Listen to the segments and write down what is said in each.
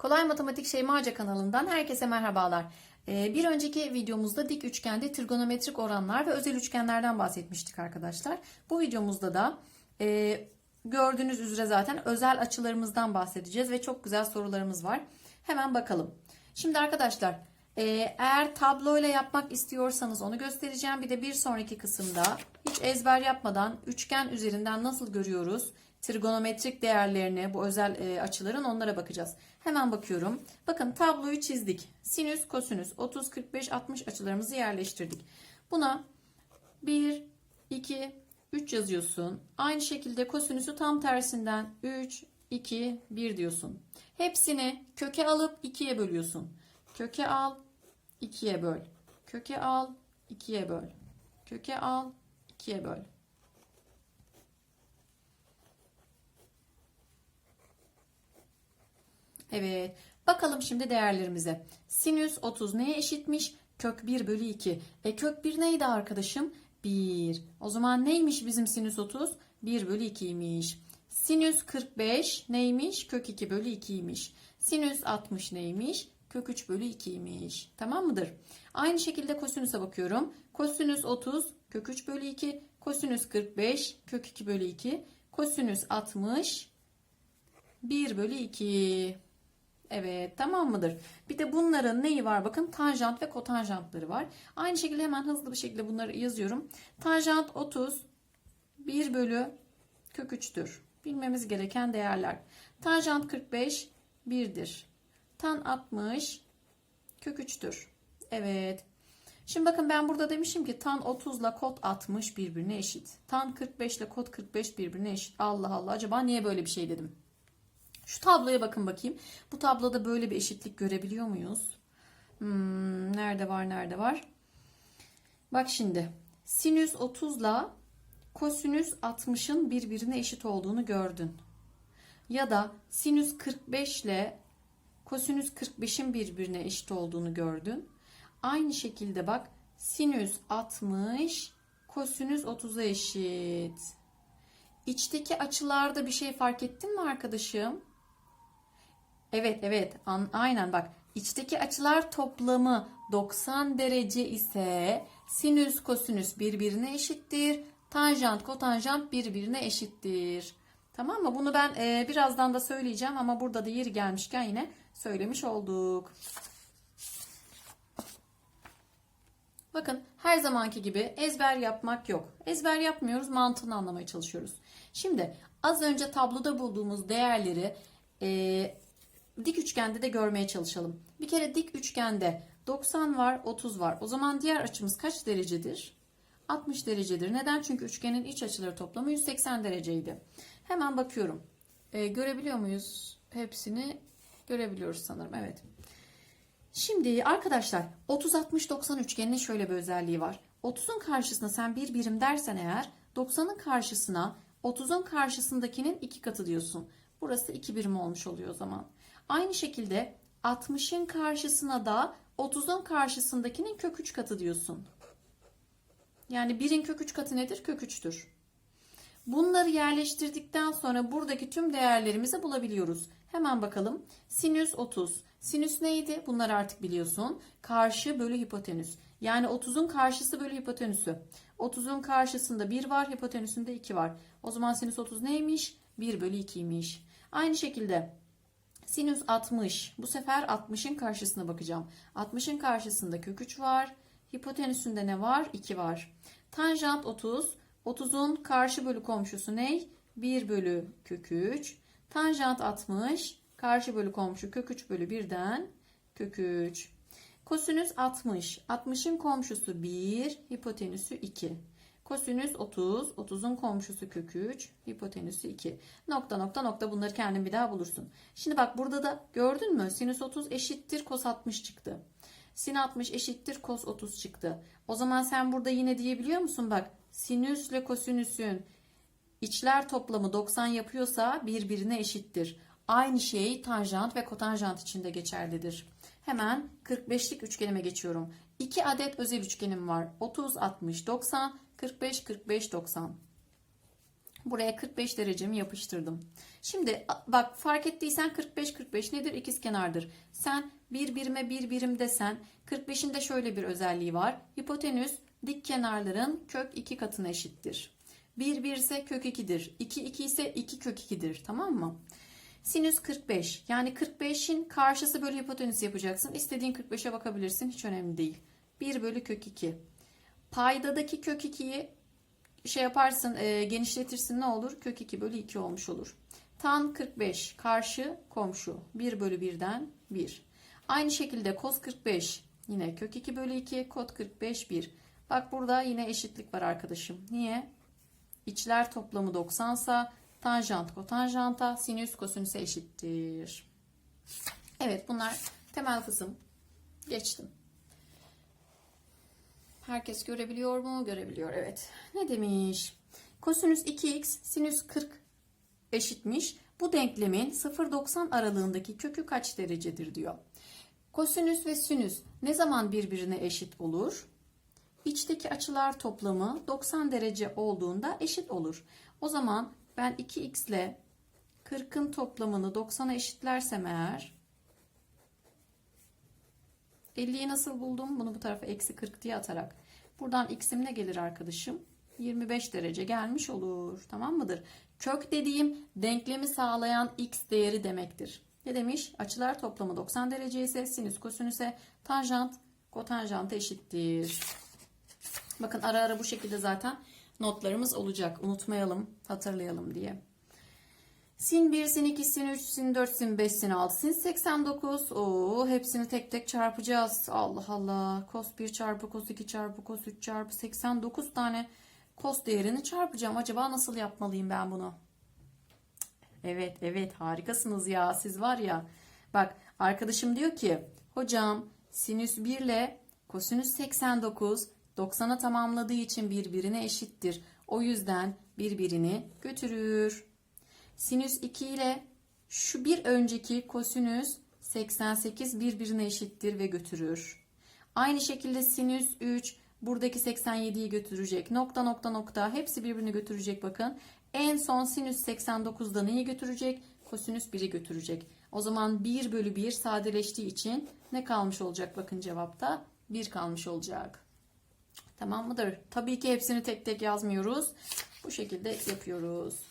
Kolay Matematik Şeymaca kanalından herkese merhabalar. Ee, Bir önceki videomuzda dik üçgende trigonometrik oranlar ve özel üçgenlerden bahsetmiştik arkadaşlar. Bu videomuzda da e, gördüğünüz üzere zaten özel açılarımızdan bahsedeceğiz ve çok güzel sorularımız var. Hemen bakalım. Şimdi arkadaşlar e, eğer tabloyla yapmak istiyorsanız onu göstereceğim. Bir de bir sonraki kısımda hiç ezber yapmadan üçgen üzerinden nasıl görüyoruz? trigonometrik değerlerini, bu özel e, açıların onlara bakacağız. Hemen bakıyorum. Bakın tabloyu çizdik. Sinüs, kosinüs, 30, 45, 60 açılarımızı yerleştirdik. Buna 1, 2, 3 yazıyorsun. Aynı şekilde kosinüsü tam tersinden 3, 2, 1 diyorsun. Hepsini köke alıp 2'ye bölüyorsun. Köke al, 2'ye böl. Köke al, 2'ye böl. Köke al, 2'ye böl. Evet. Bakalım şimdi değerlerimize. Sinüs 30 neye eşitmiş? Kök 1 bölü 2. E kök 1 neydi arkadaşım? 1. O zaman neymiş bizim sinüs 30? 1 bölü 2'ymiş. Sinüs 45 neymiş? Kök 2 bölü 2'ymiş. Sinüs 60 neymiş? Kök 3 bölü 2'ymiş. Tamam mıdır? Aynı şekilde kosinüse bakıyorum. Kosinüs 30 kök 3 bölü 2. Kosinüs 45 kök 2 bölü 2. Kosinüs 60 1 bölü 2. Evet tamam mıdır? Bir de bunların neyi var? Bakın tanjant ve kotanjantları var. Aynı şekilde hemen hızlı bir şekilde bunları yazıyorum. Tanjant 30 1 bölü kök 3'tür. Bilmemiz gereken değerler. Tanjant 45 1'dir. Tan 60 kök 3'tür. Evet. Şimdi bakın ben burada demişim ki tan 30 ile kot 60 birbirine eşit. Tan 45 ile kot 45 birbirine eşit. Allah Allah acaba niye böyle bir şey dedim? Şu tabloya bakın bakayım. Bu tabloda böyle bir eşitlik görebiliyor muyuz? Hmm, nerede var nerede var? Bak şimdi. Sinüs 30 ile kosinüs 60'ın birbirine eşit olduğunu gördün. Ya da sinüs 45 ile kosinüs 45'in birbirine eşit olduğunu gördün. Aynı şekilde bak sinüs 60 kosinüs 30'a eşit. İçteki açılarda bir şey fark ettin mi arkadaşım? Evet evet an, aynen bak içteki açılar toplamı 90 derece ise sinüs kosinüs birbirine eşittir. Tanjant kotanjant birbirine eşittir. Tamam mı? Bunu ben e, birazdan da söyleyeceğim ama burada da yeri gelmişken yine söylemiş olduk. Bakın her zamanki gibi ezber yapmak yok. Ezber yapmıyoruz mantığını anlamaya çalışıyoruz. Şimdi az önce tabloda bulduğumuz değerleri e, dik üçgende de görmeye çalışalım. Bir kere dik üçgende 90 var 30 var. O zaman diğer açımız kaç derecedir? 60 derecedir. Neden? Çünkü üçgenin iç açıları toplamı 180 dereceydi. Hemen bakıyorum. E, görebiliyor muyuz? Hepsini görebiliyoruz sanırım. Evet. Şimdi arkadaşlar 30-60-90 üçgeninin şöyle bir özelliği var. 30'un karşısına sen bir birim dersen eğer 90'ın karşısına 30'un karşısındakinin iki katı diyorsun. Burası iki birim olmuş oluyor o zaman. Aynı şekilde 60'ın karşısına da 30'un karşısındakinin kök 3 katı diyorsun. Yani 1'in kök 3 katı nedir? Kök 3'tür. Bunları yerleştirdikten sonra buradaki tüm değerlerimizi bulabiliyoruz. Hemen bakalım. Sinüs 30. Sinüs neydi? Bunları artık biliyorsun. Karşı bölü hipotenüs. Yani 30'un karşısı bölü hipotenüsü. 30'un karşısında 1 var, hipotenüsünde 2 var. O zaman sinüs 30 neymiş? 1 bölü 2'ymiş. Aynı şekilde sinüs 60. Bu sefer 60'ın karşısına bakacağım. 60'ın karşısında kök 3 var. Hipotenüsünde ne var? 2 var. Tanjant 30. 30'un karşı bölü komşusu ne? 1 bölü kök 3. Tanjant 60. Karşı bölü komşu kök 3 bölü 1'den kök 3. Kosinüs 60. 60'ın komşusu 1, hipotenüsü 2. Kosinüs 30, 30'un komşusu kök 3, hipotenüsü 2. Nokta nokta nokta bunları kendin bir daha bulursun. Şimdi bak burada da gördün mü? Sinüs 30 eşittir kos 60 çıktı. Sin 60 eşittir kos 30 çıktı. O zaman sen burada yine diyebiliyor musun? Bak sinüsle kosinüsün içler toplamı 90 yapıyorsa birbirine eşittir. Aynı şey tanjant ve kotanjant için de geçerlidir. Hemen 45'lik üçgenime geçiyorum. 2 adet özel üçgenim var. 30, 60, 90, 45, 45, 90. Buraya 45 derecemi yapıştırdım. Şimdi bak fark ettiysen 45 45 nedir? İkizkenardır. Sen bir birime bir birim desen 45'in de şöyle bir özelliği var. Hipotenüs dik kenarların kök 2 katına eşittir. 1 1 ise kök 2'dir. 2 2 ise 2 kök 2'dir. Tamam mı? Sinüs 45. Yani 45'in karşısı bölü hipotenüs yapacaksın. İstediğin 45'e bakabilirsin. Hiç önemli değil. 1 bölü kök 2. Paydadaki kök 2'yi şey yaparsın e, genişletirsin ne olur? Kök 2 bölü 2 olmuş olur. Tan 45 karşı komşu 1 bölü 1'den 1. Aynı şekilde kos 45 yine kök 2 bölü 2 kot 45 1. Bak burada yine eşitlik var arkadaşım. Niye? İçler toplamı 90 sa tanjant kotanjanta sinüs kosinüse eşittir. Evet bunlar temel kısım. Geçtim. Herkes görebiliyor mu? Görebiliyor evet. Ne demiş? Kosinüs 2x sinüs 40 eşitmiş. Bu denklemin 0-90 aralığındaki kökü kaç derecedir diyor. Kosinüs ve sinüs ne zaman birbirine eşit olur? İçteki açılar toplamı 90 derece olduğunda eşit olur. O zaman ben 2x ile 40'ın toplamını 90'a eşitlersem eğer 50'yi nasıl buldum? Bunu bu tarafa eksi 40 diye atarak. Buradan x'im ne gelir arkadaşım? 25 derece gelmiş olur. Tamam mıdır? Kök dediğim denklemi sağlayan x değeri demektir. Ne demiş? Açılar toplamı 90 derece ise sinüs kosinüse tanjant kotanjanta eşittir. Bakın ara ara bu şekilde zaten notlarımız olacak. Unutmayalım, hatırlayalım diye. Sin 1, sin 2, sin 3, sin 4, sin 5, sin 6, sin 89. Oo, hepsini tek tek çarpacağız. Allah Allah. Cos 1 çarpı cos 2 çarpı cos 3 çarpı 89 tane cos değerini çarpacağım. Acaba nasıl yapmalıyım ben bunu? Evet, evet harikasınız ya. Siz var ya. Bak arkadaşım diyor ki hocam sinüs 1 ile kosinüs 89 90'a tamamladığı için birbirine eşittir. O yüzden birbirini götürür. Sinüs 2 ile şu bir önceki kosinüs 88 birbirine eşittir ve götürür. Aynı şekilde sinüs 3 buradaki 87'yi götürecek. Nokta nokta nokta hepsi birbirini götürecek bakın. En son sinüs 89'da neyi götürecek? Kosinüs 1'i götürecek. O zaman 1 bölü 1 sadeleştiği için ne kalmış olacak bakın cevapta? 1 kalmış olacak. Tamam mıdır? Tabii ki hepsini tek tek yazmıyoruz. Bu şekilde yapıyoruz.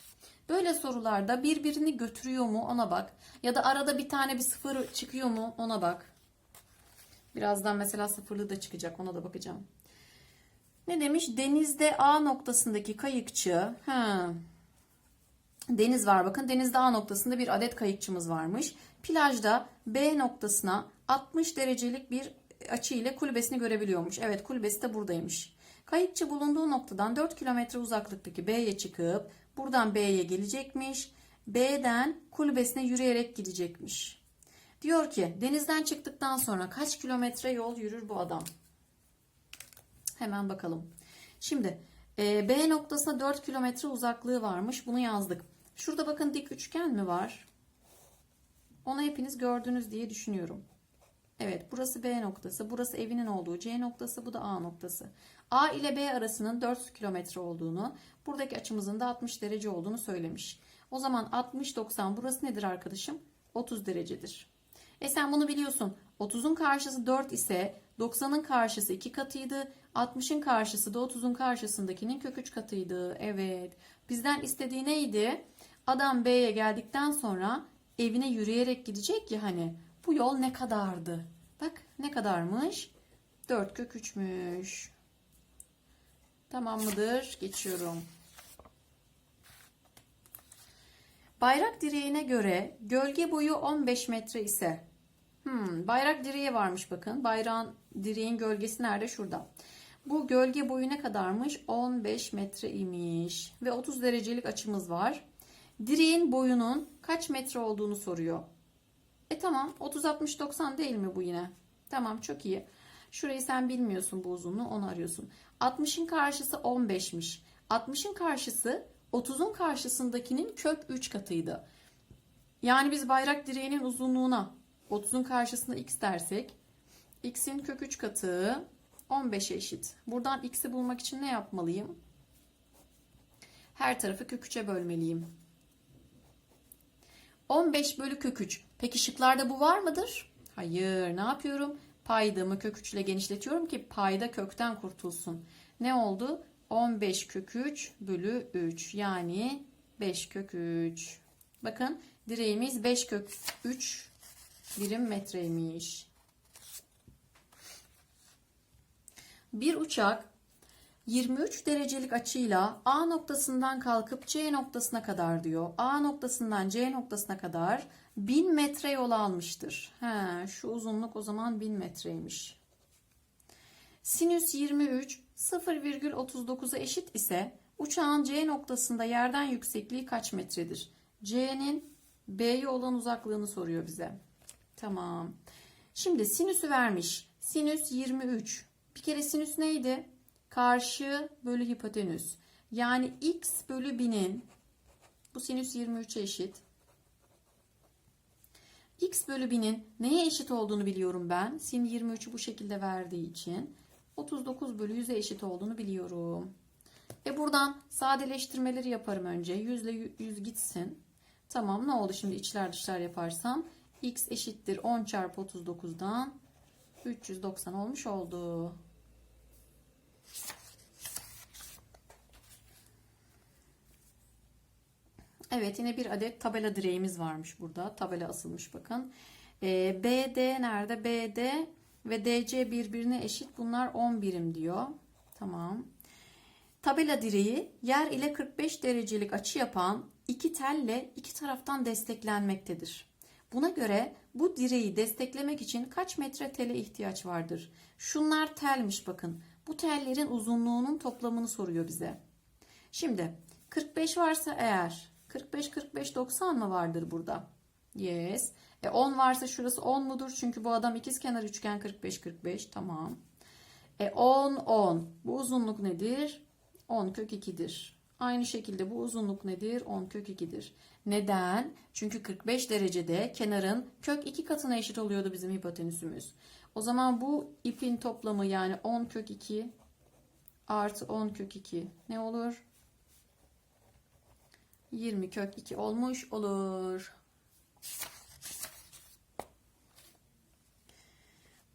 Böyle sorularda birbirini götürüyor mu ona bak. Ya da arada bir tane bir sıfır çıkıyor mu ona bak. Birazdan mesela sıfırlı da çıkacak ona da bakacağım. Ne demiş? Denizde A noktasındaki kayıkçı. Ha. Deniz var bakın. Denizde A noktasında bir adet kayıkçımız varmış. Plajda B noktasına 60 derecelik bir açı ile kulübesini görebiliyormuş. Evet kulübesi de buradaymış. Kayıkçı bulunduğu noktadan 4 kilometre uzaklıktaki B'ye çıkıp buradan B'ye gelecekmiş. B'den kulübesine yürüyerek gidecekmiş. Diyor ki denizden çıktıktan sonra kaç kilometre yol yürür bu adam? Hemen bakalım. Şimdi e, B noktasına 4 kilometre uzaklığı varmış. Bunu yazdık. Şurada bakın dik üçgen mi var? Onu hepiniz gördünüz diye düşünüyorum. Evet burası B noktası. Burası evinin olduğu C noktası. Bu da A noktası. A ile B arasının 4 kilometre olduğunu, buradaki açımızın da 60 derece olduğunu söylemiş. O zaman 60-90 burası nedir arkadaşım? 30 derecedir. E sen bunu biliyorsun. 30'un karşısı 4 ise 90'ın karşısı 2 katıydı. 60'ın karşısı da 30'un karşısındakinin kök 3 katıydı. Evet. Bizden istediği neydi? Adam B'ye geldikten sonra evine yürüyerek gidecek ya hani. Bu yol ne kadardı? Bak ne kadarmış? 4 kök 3'müş. Tamam mıdır? Geçiyorum. Bayrak direğine göre gölge boyu 15 metre ise hmm, bayrak direği varmış bakın. Bayrağın direğin gölgesi nerede? Şurada. Bu gölge boyu ne kadarmış? 15 metre imiş. Ve 30 derecelik açımız var. Direğin boyunun kaç metre olduğunu soruyor. E tamam 30 60 90 değil mi bu yine? Tamam çok iyi. Şurayı sen bilmiyorsun bu uzunluğu onu arıyorsun. 60'ın karşısı 15'miş. 60'ın karşısı 30'un karşısındakinin kök 3 katıydı. Yani biz bayrak direğinin uzunluğuna 30'un karşısında x dersek x'in kök 3 katı 15'e eşit. Buradan x'i bulmak için ne yapmalıyım? Her tarafı kök 3'e bölmeliyim. 15 bölü kök 3. Peki şıklarda bu var mıdır? Hayır. Ne yapıyorum? Paydamı kök 3 ile genişletiyorum ki payda kökten kurtulsun. Ne oldu? 15 kök 3 bölü 3. Yani 5 kök 3. Bakın direğimiz 5 kök 3 birim metreymiş. Bir uçak 23 derecelik açıyla A noktasından kalkıp C noktasına kadar diyor. A noktasından C noktasına kadar 1000 metre yol almıştır. He, şu uzunluk o zaman 1000 metreymiş. Sinüs 23 0,39'a eşit ise uçağın C noktasında yerden yüksekliği kaç metredir? C'nin B'ye olan uzaklığını soruyor bize. Tamam. Şimdi sinüsü vermiş. Sinüs 23. Bir kere sinüs neydi? Karşı bölü hipotenüs. Yani x bölü 1000'in bu sinüs 23'e eşit. X bölü 1000'in neye eşit olduğunu biliyorum ben. Sin 23'ü bu şekilde verdiği için. 39 bölü 100'e eşit olduğunu biliyorum. E buradan sadeleştirmeleri yaparım önce. 100 ile 100 gitsin. Tamam ne oldu şimdi içler dışlar yaparsam. x eşittir 10 çarpı 39'dan 390 olmuş oldu. Evet yine bir adet tabela direğimiz varmış burada. Tabela asılmış bakın. Ee, BD nerede? BD ve DC birbirine eşit. Bunlar 10 birim diyor. Tamam. Tabela direği yer ile 45 derecelik açı yapan iki telle iki taraftan desteklenmektedir. Buna göre bu direği desteklemek için kaç metre tele ihtiyaç vardır? Şunlar telmiş bakın. Bu tellerin uzunluğunun toplamını soruyor bize. Şimdi 45 varsa eğer 45 45 90 mı vardır burada? Yes. E 10 varsa şurası 10 mudur? Çünkü bu adam ikizkenar üçgen 45 45 tamam. E 10 10. Bu uzunluk nedir? 10 kök 2'dir. Aynı şekilde bu uzunluk nedir? 10 kök 2'dir. Neden? Çünkü 45 derecede kenarın kök 2 katına eşit oluyordu bizim hipotenüsümüz. O zaman bu ipin toplamı yani 10 kök 2 artı 10 kök 2 ne olur? 20 kök 2 olmuş olur.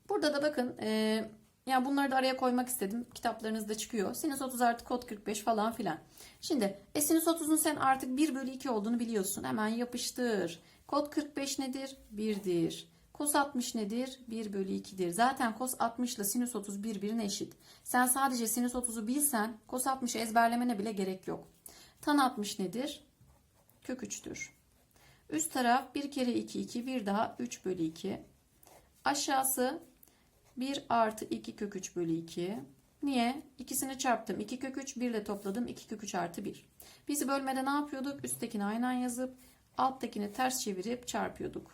Burada da bakın e, yani bunları da araya koymak istedim. Kitaplarınızda çıkıyor. Sinüs 30 artı kod 45 falan filan. Şimdi e, sinüs 30'un sen artık 1 bölü 2 olduğunu biliyorsun. Hemen yapıştır. Kod 45 nedir? 1'dir. Kos 60 nedir? 1 bölü 2'dir. Zaten kos 60 ile sinüs 30 birbirine eşit. Sen sadece sinüs 30'u bilsen kos 60'ı ezberlemene bile gerek yok. Tan 60 nedir? Kök 3'tür. Üst taraf 1 kere 2 2 bir daha 3 bölü 2. Aşağısı 1 artı 2 kök 3 bölü 2. Niye? İkisini çarptım. 2 kök 3 1 ile topladım. 2 kök 3 artı 1. Biz bölmede ne yapıyorduk? Üsttekini aynen yazıp alttakini ters çevirip çarpıyorduk.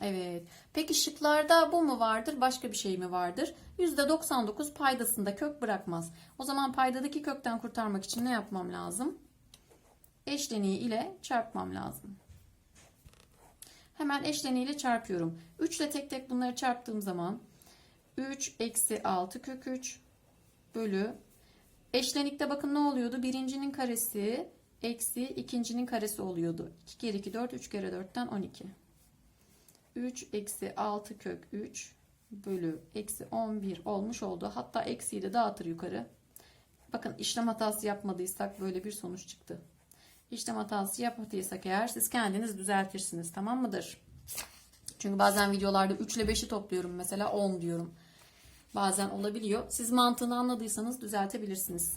Evet. Peki şıklarda bu mu vardır? Başka bir şey mi vardır? %99 paydasında kök bırakmaz. O zaman paydadaki kökten kurtarmak için ne yapmam lazım? Eşleniği ile çarpmam lazım. Hemen eşleniği ile çarpıyorum. 3 ile tek tek bunları çarptığım zaman 3 eksi 6 kök 3 bölü eşlenikte bakın ne oluyordu? Birincinin karesi eksi ikincinin karesi oluyordu. 2 kere 2 4 3 kere 4'ten 12. 3 eksi 6 kök 3 bölü eksi 11 olmuş oldu. Hatta eksiyi de dağıtır yukarı. Bakın işlem hatası yapmadıysak böyle bir sonuç çıktı. İşlem hatası yapmadıysak eğer siz kendiniz düzeltirsiniz tamam mıdır? Çünkü bazen videolarda 3 ile 5'i topluyorum mesela 10 diyorum. Bazen olabiliyor. Siz mantığını anladıysanız düzeltebilirsiniz.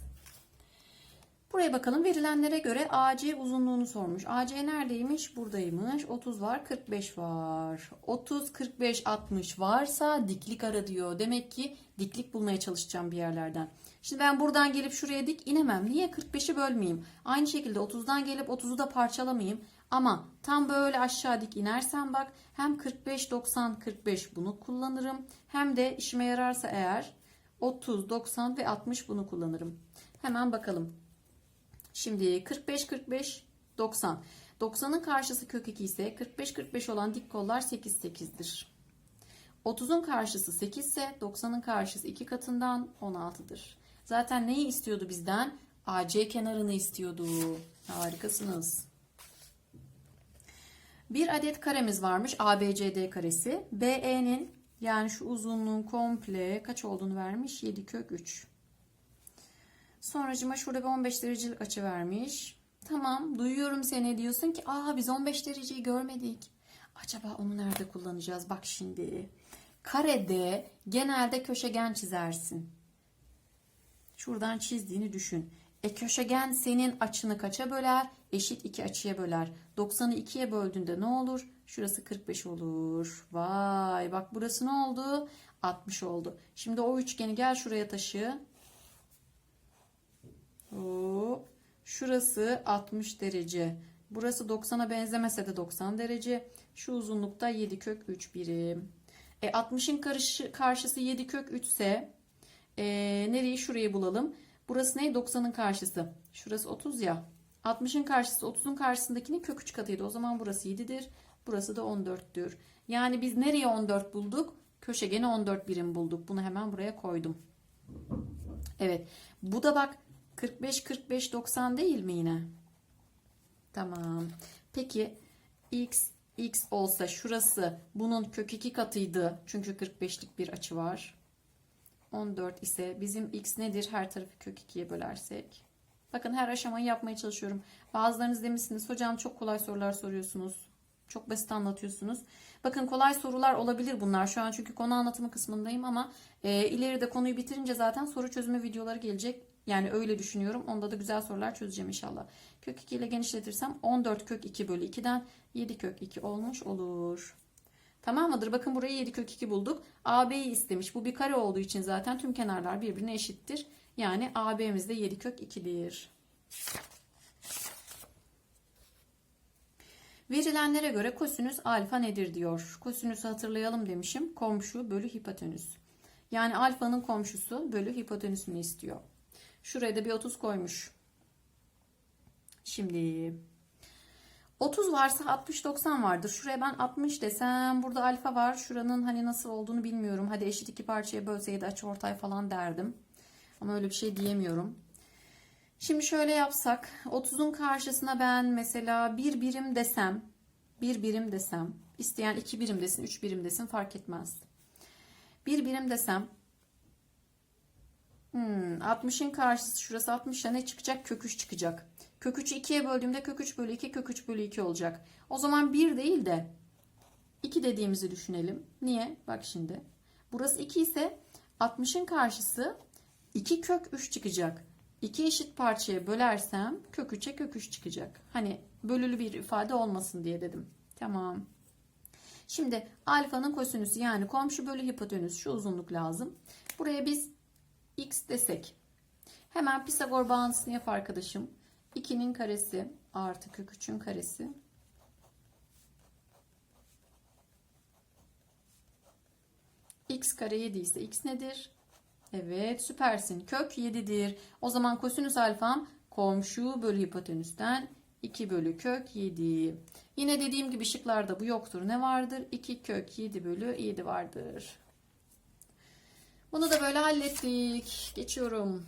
Buraya bakalım. Verilenlere göre AC uzunluğunu sormuş. AC neredeymiş? Buradaymış. 30 var, 45 var. 30, 45, 60 varsa diklik ara diyor. Demek ki diklik bulmaya çalışacağım bir yerlerden. Şimdi ben buradan gelip şuraya dik inemem. Niye 45'i bölmeyeyim? Aynı şekilde 30'dan gelip 30'u da parçalamayayım. Ama tam böyle aşağı dik inersen bak hem 45, 90, 45 bunu kullanırım. Hem de işime yararsa eğer 30, 90 ve 60 bunu kullanırım. Hemen bakalım. Şimdi 45 45 90. 90'ın karşısı kök 2 ise 45 45 olan dik kollar 8 8'dir. 30'un karşısı 8 ise 90'ın karşısı 2 katından 16'dır. Zaten neyi istiyordu bizden? AC kenarını istiyordu. Harikasınız. Bir adet karemiz varmış. ABCD karesi. BE'nin yani şu uzunluğun komple kaç olduğunu vermiş? 7 kök 3. Sonracıma şurada bir 15 derecelik açı vermiş. Tamam duyuyorum seni diyorsun ki aa biz 15 dereceyi görmedik. Acaba onu nerede kullanacağız? Bak şimdi. Karede genelde köşegen çizersin. Şuradan çizdiğini düşün. E köşegen senin açını kaça böler? Eşit iki açıya böler. 90'ı 2'ye böldüğünde ne olur? Şurası 45 olur. Vay bak burası ne oldu? 60 oldu. Şimdi o üçgeni gel şuraya taşı. Hop. Şurası 60 derece. Burası 90'a benzemese de 90 derece. Şu uzunlukta 7 kök 3 birim. E 60'ın karışı, karşısı 7 kök 3 ise e, nereyi şurayı bulalım. Burası ne? 90'ın karşısı. Şurası 30 ya. 60'ın karşısı 30'un karşısındakinin kök 3 katıydı. O zaman burası 7'dir. Burası da 14'tür. Yani biz nereye 14 bulduk? Köşegeni 14 birim bulduk. Bunu hemen buraya koydum. Evet. Bu da bak 45 45 90 değil mi yine? Tamam. Peki x x olsa şurası bunun kök 2 katıydı. Çünkü 45'lik bir açı var. 14 ise bizim x nedir? Her tarafı kök 2'ye bölersek. Bakın her aşamayı yapmaya çalışıyorum. Bazılarınız demişsiniz hocam çok kolay sorular soruyorsunuz. Çok basit anlatıyorsunuz. Bakın kolay sorular olabilir bunlar. Şu an çünkü konu anlatımı kısmındayım ama e, ileride konuyu bitirince zaten soru çözümü videoları gelecek. Yani öyle düşünüyorum. Onda da güzel sorular çözeceğim inşallah. Kök 2 ile genişletirsem 14 kök 2 bölü 2'den 7 kök 2 olmuş olur. Tamam mıdır? Bakın burayı 7 kök 2 bulduk. AB'yi istemiş. Bu bir kare olduğu için zaten tüm kenarlar birbirine eşittir. Yani AB'miz de 7 kök 2'dir. Verilenlere göre kosinüs alfa nedir diyor. Kosinüsü hatırlayalım demişim. Komşu bölü hipotenüs. Yani alfanın komşusu bölü hipotenüsünü istiyor. Şuraya da bir 30 koymuş. Şimdi 30 varsa 60 90 vardır. Şuraya ben 60 desem burada alfa var. Şuranın hani nasıl olduğunu bilmiyorum. Hadi eşit iki parçaya bölseydi açı ortay falan derdim. Ama öyle bir şey diyemiyorum. Şimdi şöyle yapsak 30'un karşısına ben mesela bir birim desem bir birim desem isteyen iki birim desin üç birim desin fark etmez. Bir birim desem Hmm, 60'ın karşısı şurası 60'a ne çıkacak? Kök 3 çıkacak. Kök 3'ü 2'ye böldüğümde kök 3 bölü 2 kök 3 bölü 2 olacak. O zaman 1 değil de 2 dediğimizi düşünelim. Niye? Bak şimdi. Burası 2 ise 60'ın karşısı 2 kök 3 çıkacak. 2 eşit parçaya bölersem kök 3'e kök 3 çıkacak. Hani bölülü bir ifade olmasın diye dedim. Tamam. Şimdi alfanın kosinüsü yani komşu bölü hipotenüs şu uzunluk lazım. Buraya biz x desek. Hemen Pisagor bağıntısını yap arkadaşım. 2'nin karesi artı kök 3'ün karesi. x kare 7 ise x nedir? Evet süpersin. Kök 7'dir. O zaman kosinüs alfam komşu bölü hipotenüsten 2 bölü kök 7. Yine dediğim gibi şıklarda bu yoktur. Ne vardır? 2 kök 7 bölü 7 vardır. Bunu da böyle hallettik. Geçiyorum.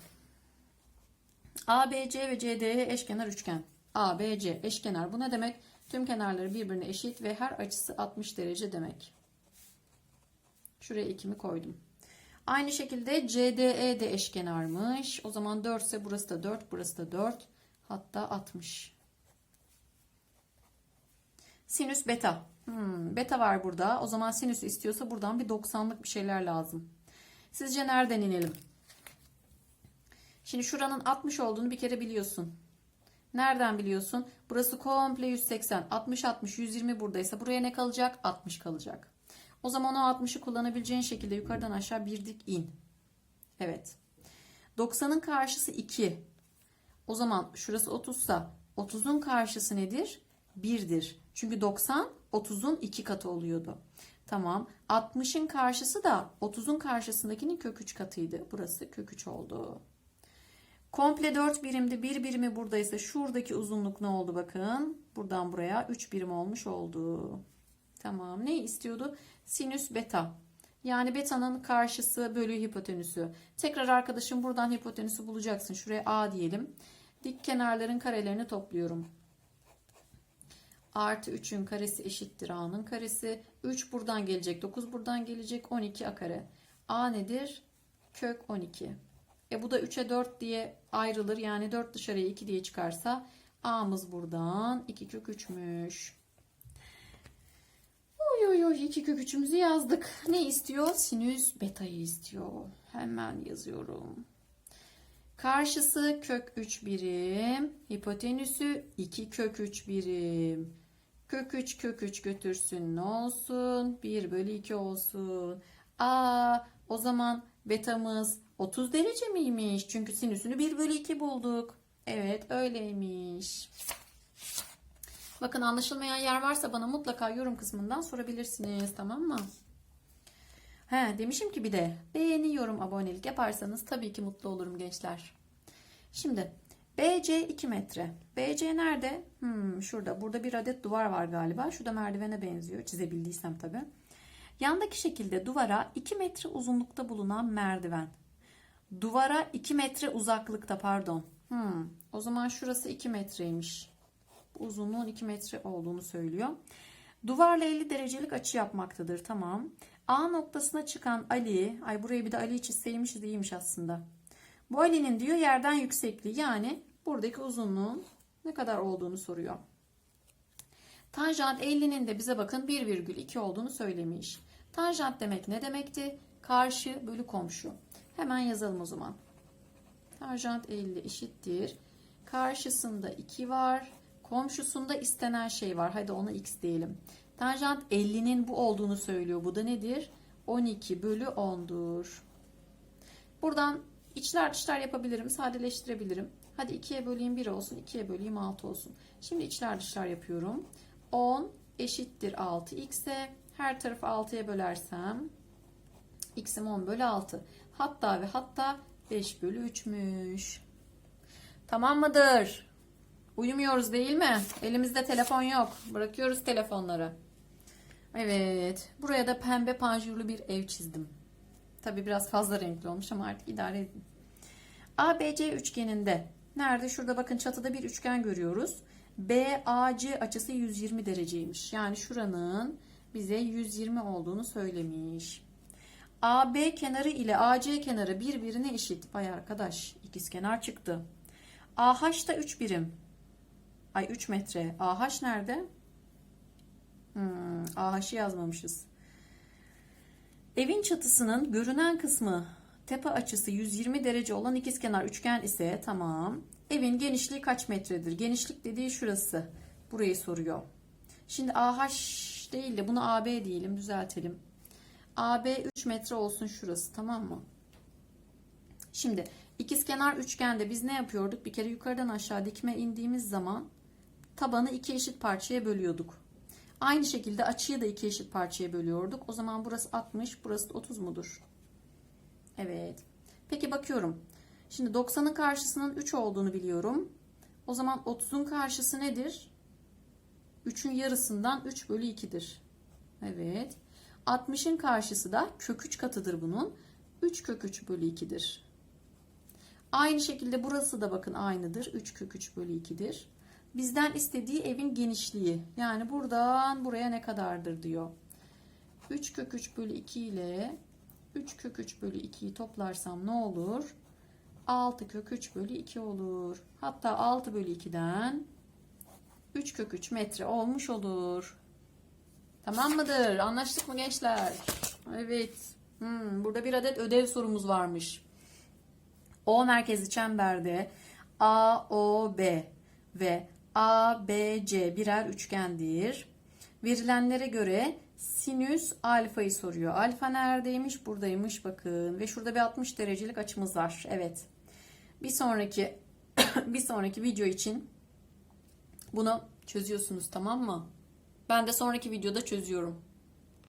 ABC ve CD'ye eşkenar üçgen. ABC eşkenar. Bu ne demek? Tüm kenarları birbirine eşit ve her açısı 60 derece demek. Şuraya 2'mi koydum. Aynı şekilde CDE de eşkenarmış. O zaman 4 ise burası da 4, burası da 4. Hatta 60. Sinüs beta. Hmm, beta var burada. O zaman sinüs istiyorsa buradan bir 90'lık bir şeyler lazım. Sizce nereden inelim? Şimdi şuranın 60 olduğunu bir kere biliyorsun. Nereden biliyorsun? Burası komple 180. 60 60 120 buradaysa buraya ne kalacak? 60 kalacak. O zaman o 60'ı kullanabileceğin şekilde yukarıdan aşağı bir dik in. Evet. 90'ın karşısı 2. O zaman şurası 30 sa 30'un karşısı nedir? 1'dir. Çünkü 90 30'un 2 katı oluyordu. Tamam. 60'ın karşısı da 30'un karşısındakinin kök 3 katıydı. Burası kök 3 oldu. Komple 4 birimdi. 1 birimi buradaysa şuradaki uzunluk ne oldu bakın. Buradan buraya 3 birim olmuş oldu. Tamam. Ne istiyordu? Sinüs beta. Yani betanın karşısı bölü hipotenüsü. Tekrar arkadaşım buradan hipotenüsü bulacaksın. Şuraya A diyelim. Dik kenarların karelerini topluyorum. Artı 3'ün karesi eşittir A'nın karesi. 3 buradan gelecek. 9 buradan gelecek. 12 A kare. A nedir? Kök 12. E bu da 3'e 4 diye ayrılır. Yani 4 dışarıya 2 diye çıkarsa A'mız buradan 2 kök 3'müş. Oy oy oy 2 kök 3'ümüzü yazdık. Ne istiyor? Sinüs beta'yı istiyor. Hemen yazıyorum. Karşısı kök 3 birim. Hipotenüsü 2 kök 3 birim. Kök 3 kök 3 götürsün ne olsun? 1 bölü 2 olsun. Aa o zaman betamız 30 derece miymiş? Çünkü sinüsünü 1 bölü 2 bulduk. Evet öyleymiş. Bakın anlaşılmayan yer varsa bana mutlaka yorum kısmından sorabilirsiniz tamam mı? He demişim ki bir de beğeni yorum abonelik yaparsanız tabii ki mutlu olurum gençler. Şimdi BC 2 metre. BC nerede? Hmm, şurada. Burada bir adet duvar var galiba. Şu da merdivene benziyor. Çizebildiysem tabii. Yandaki şekilde duvara 2 metre uzunlukta bulunan merdiven. Duvara 2 metre uzaklıkta pardon. Hmm, o zaman şurası 2 metreymiş. Uzunluğun 2 metre olduğunu söylüyor. Duvarla 50 derecelik açı yapmaktadır. Tamam. A noktasına çıkan Ali, ay buraya bir de Ali çizseymiş iyiymiş aslında. Bu Ali'nin diyor yerden yüksekliği yani buradaki uzunluğun ne kadar olduğunu soruyor. Tanjant 50'nin de bize bakın 1,2 olduğunu söylemiş. Tanjant demek ne demekti? Karşı bölü komşu. Hemen yazalım o zaman. Tanjant 50 eşittir. Karşısında 2 var. Komşusunda istenen şey var. Hadi ona x diyelim. Tanjant 50'nin bu olduğunu söylüyor. Bu da nedir? 12 bölü 10'dur. Buradan içler dışlar yapabilirim. Sadeleştirebilirim. Hadi 2'ye böleyim 1 olsun. 2'ye böleyim 6 olsun. Şimdi içler dışlar yapıyorum. 10 eşittir 6x'e. Her tarafı 6'ya bölersem x'im 10 bölü 6. Hatta ve hatta 5 bölü 3'müş. Tamam mıdır? Uyumuyoruz değil mi? Elimizde telefon yok. Bırakıyoruz telefonları. Evet. Buraya da pembe panjurlu bir ev çizdim. Tabi biraz fazla renkli olmuş ama artık idare edin. ABC üçgeninde. Nerede? Şurada bakın çatıda bir üçgen görüyoruz. BAC açısı 120 dereceymiş. Yani şuranın bize 120 olduğunu söylemiş. AB kenarı ile AC kenarı birbirine eşit. Vay arkadaş ikizkenar çıktı. AH da 3 birim. Ay 3 metre. AH nerede? Hmm, AH'ı yazmamışız. Evin çatısının görünen kısmı tepe açısı 120 derece olan ikizkenar üçgen ise tamam. Evin genişliği kaç metredir? Genişlik dediği şurası. Burayı soruyor. Şimdi AH değil de bunu AB diyelim düzeltelim. AB 3 metre olsun şurası tamam mı? Şimdi ikizkenar üçgende biz ne yapıyorduk? Bir kere yukarıdan aşağı dikme indiğimiz zaman tabanı iki eşit parçaya bölüyorduk. Aynı şekilde açıyı da iki eşit parçaya bölüyorduk. O zaman burası 60, burası da 30 mudur? Evet. Peki bakıyorum. Şimdi 90'ın karşısının 3 olduğunu biliyorum. O zaman 30'un karşısı nedir? 3'ün yarısından 3 bölü 2'dir. Evet. 60'ın karşısı da kök 3 katıdır bunun. 3 kök 3 bölü 2'dir. Aynı şekilde burası da bakın aynıdır. 3 kök 3 bölü 2'dir. Bizden istediği evin genişliği. Yani buradan buraya ne kadardır diyor. 3 kök 3 bölü 2 ile 3 kök 3 bölü 2'yi toplarsam ne olur? 6 kök 3 bölü 2 olur. Hatta 6 bölü 2'den 3 kök 3 metre olmuş olur. Tamam mıdır? Anlaştık mı gençler? Evet. Hmm, burada bir adet ödev sorumuz varmış. O merkezi çemberde AOB ve ABC birer üçgendir. Verilenlere göre sinüs alfayı soruyor. Alfa neredeymiş? Buradaymış bakın. Ve şurada bir 60 derecelik açımız var. Evet. Bir sonraki bir sonraki video için bunu çözüyorsunuz tamam mı? Ben de sonraki videoda çözüyorum.